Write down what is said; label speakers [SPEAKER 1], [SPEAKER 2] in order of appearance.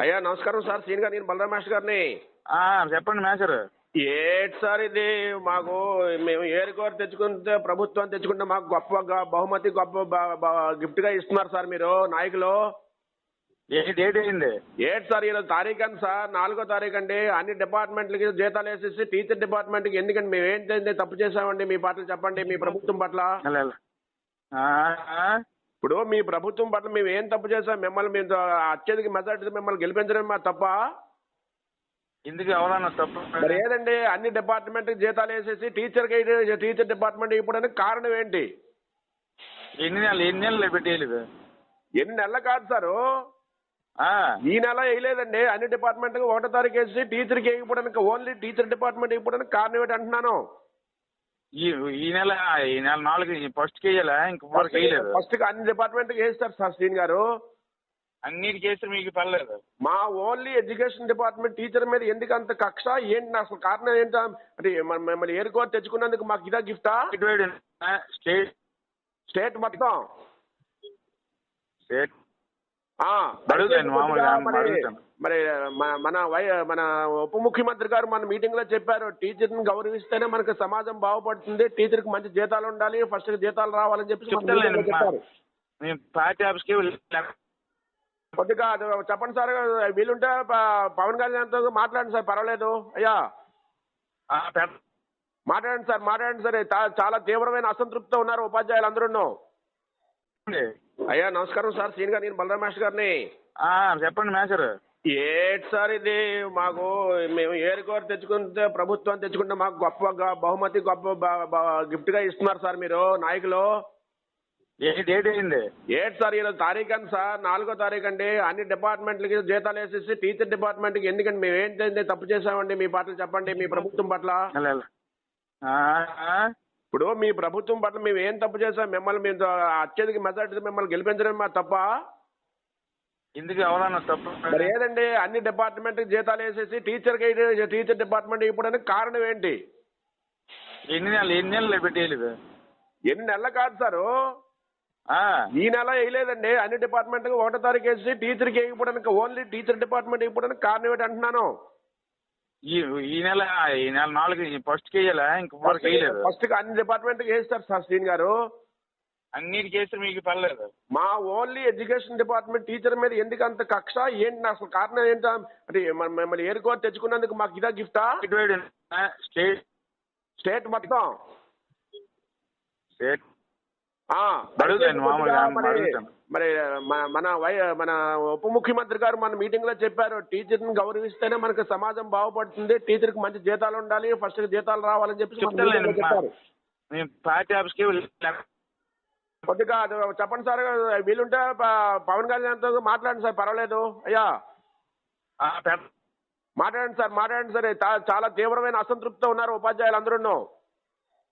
[SPEAKER 1] అయ్యా నమస్కారం sir. Scene గారు నేను బలరాం మాస్టర్ గారిని.
[SPEAKER 2] చెప్పండి మేసర్
[SPEAKER 1] ఏటి సార్ ఇది? మాకు మేము ఏరుకోరు తెచ్చుకుంటే ప్రభుత్వం తెచ్చుకుంటే మాకు గొప్ప బహుమతి గొప్ప గిఫ్ట్గా ఇస్తున్నారు సార్ మీరు నాయకులు.
[SPEAKER 2] ఏ డేట్ అయింది?
[SPEAKER 1] ఏటి సార్ ఈరోజు తారీఖు అండి సార్? నాలుగో తారీఖు అండి. అన్ని డిపార్ట్మెంట్లకి జీతాలు వేసేసి టీచర్ డిపార్ట్మెంట్కి ఎందుకండి మేము ఏం చేసి తప్పు చేసామండి మీ పట్ల చెప్పండి మీ ప్రభుత్వం పట్ల. ఇప్పుడు మీ ప్రభుత్వం పట్ల మేము ఏం తప్పు చేసాం? మిమ్మల్ని మేము అత్యధిక మెజార్టీ మిమ్మల్ని గెలిపించడం మా తప్ప?
[SPEAKER 2] ఎందుకు ఎవరన్నా తప్పు
[SPEAKER 1] మరి ఏదండి? అన్ని డిపార్ట్మెంట్ జీతాలు వేసేసి టీచర్ టీచర్ డిపార్ట్మెంట్ ఇవ్వడానికి కారణం ఏంటి?
[SPEAKER 2] ఎన్ని నెలలు ఎన్ని నెలలు పెట్టేయలేదు
[SPEAKER 1] ఎన్ని నెలలు కాదు సారు. ఈ నెల వేయలేదండి. అన్ని డిపార్ట్మెంట్ ఒకటో తారీఖు వేసి టీచర్కి వేయకపోవడానికి ఓన్లీ టీచర్ డిపార్ట్మెంట్ ఇవ్వడానికి కారణం ఏంటి అంటున్నాను.
[SPEAKER 2] ఈ ఈ నెల ఈ నెల నాలుగు ఫస్ట్ వేయాలా? ఇంకొకరికి వేయలేదు.
[SPEAKER 1] ఫస్ట్ అన్ని డిపార్ట్మెంట్ వేస్తారు సార్ శ్రీని గారు.
[SPEAKER 2] అన్నిటికి వేస్తే మీకు పర్లేదు.
[SPEAKER 1] మా ఓన్లీ ఎడ్యుకేషన్ డిపార్ట్మెంట్ టీచర్ మీద ఎందుకు అంత కక్ష? ఏంటి అసలు కారణం ఏంటా? అంటే మిమ్మల్ని ఏరుకోని తెచ్చుకున్నందుకు మాకు ఇదా గిఫ్టా
[SPEAKER 2] స్టేట్ స్టేట్
[SPEAKER 1] మొత్తం.
[SPEAKER 2] స్టేట్
[SPEAKER 1] మరి మన వై మన ఉప ముఖ్యమంత్రి గారు మన మీటింగ్లో చెప్పారు టీచర్ని గౌరవిస్తేనే మనకు సమాజం బాగుపడుతుంది టీచర్కి మంచి జీతాలు ఉండాలి ఫస్ట్ జీతాలు రావాలని చెప్పి
[SPEAKER 2] పార్టీ
[SPEAKER 1] కొద్దిగా అది చెప్పండి సార్ వీలుంటే పవన్ కళ్యాణ్తో మాట్లాడండి సార్ పర్వాలేదు. అయ్యా. మాట్లాడండి సార్ మాట్లాడండి సార్ చాలా తీవ్రమైన అసంతృప్తితో ఉన్నారు ఉపాధ్యాయులు అందరూ అయ్యా నమస్కారం సార్ సీన్ గారు నేను బలరాం మాస్టర్ గారిని.
[SPEAKER 2] చెప్పండి మేసర్
[SPEAKER 1] ఏటి సార్ ఇది? మాకు మేము ఏరుకోరు తెచ్చుకుంటే ప్రభుత్వం తెచ్చుకుంటే మాకు గొప్ప బహుమతి గొప్ప గిఫ్ట్గా ఇస్తున్నారు సార్ మీరు నాయకులు.
[SPEAKER 2] ఏ డేట్ అయింది?
[SPEAKER 1] ఏటి సార్ ఈరోజు తారీఖు అండి సార్ నాలుగో తారీఖు అండి. అన్ని డిపార్ట్మెంట్లకి జీతాలు వేసేసి టీచర్ డిపార్ట్మెంట్కి ఎందుకండి మేము ఏం చేసి తప్పు చేసామండి మీ పట్ల చెప్పండి మీ ప్రభుత్వం పట్ల. ఇప్పుడు మీ ప్రభుత్వం పట్ల మేము ఏం తప్పు చేసాం మిమ్మల్ని మేము అత్యధిక మెజార్టీ మిమ్మల్ని గెలిపించడం మా తప్ప?
[SPEAKER 2] ఎందుకు ఎవరన్నా తప్పు
[SPEAKER 1] మరి ఏదండి? అన్ని డిపార్ట్మెంట్ జీతాలు వేసేసి టీచర్ టీచర్ డిపార్ట్మెంట్ ఇవ్వడానికి కారణం ఏంటి?
[SPEAKER 2] ఎన్ని నెలలు ఎన్ని నెలలు పెట్టేయలేదు
[SPEAKER 1] ఎన్ని నెలలు కాదు సారు. ఈ నెల వేయలేదండి. అన్ని డిపార్ట్మెంట్ ఒకటో తారీఖు వేసి టీచర్కి వేయకపోవడానికి ఓన్లీ టీచర్ డిపార్ట్మెంట్ ఇవ్వడానికి కారణం ఏంటి అంటున్నాను.
[SPEAKER 2] ఈ ఈ నెల ఈ నెల నాలుగు ఫస్ట్ వేయాలా? ఇంకొకరికి వేయలేదు.
[SPEAKER 1] ఫస్ట్ అన్ని డిపార్ట్మెంట్ వేస్తారు సార్ శ్రీని గారు.
[SPEAKER 2] అన్నిటికి వేస్తే మీకు పర్లేదు.
[SPEAKER 1] మా ఓన్లీ ఎడ్యుకేషన్ డిపార్ట్మెంట్ టీచర్ మీద ఎందుకు అంత కక్ష? ఏంటి అసలు కారణం ఏంటా? అంటే మిమ్మల్ని ఏరుకోని తెచ్చుకున్నందుకు మాకు ఇదా గిఫ్టా
[SPEAKER 2] స్టేట్ స్టేట్
[SPEAKER 1] మొత్తం.
[SPEAKER 2] స్టేట్
[SPEAKER 1] మరి మన వై మన ఉప ముఖ్యమంత్రి గారు మన మీటింగ్లో చెప్పారు టీచర్ని గౌరవిస్తేనే మనకు సమాజం బాగుపడుతుంది టీచర్కి మంచి జీతాలు ఉండాలి ఫస్ట్ జీతాలు రావాలని చెప్పి చెప్పారు.
[SPEAKER 2] పార్టీ
[SPEAKER 1] కొద్దిగా చెప్పండి సార్ వీలుంటే పవన్ కళ్యాణ్తో మాట్లాడండి సార్ పర్వాలేదు అయ్యా. మాట్లాడండి సార్ మాట్లాడండి సార్ చాలా తీవ్రమైన అసంతృప్తితో ఉన్నారు ఉపాధ్యాయులు అందరూ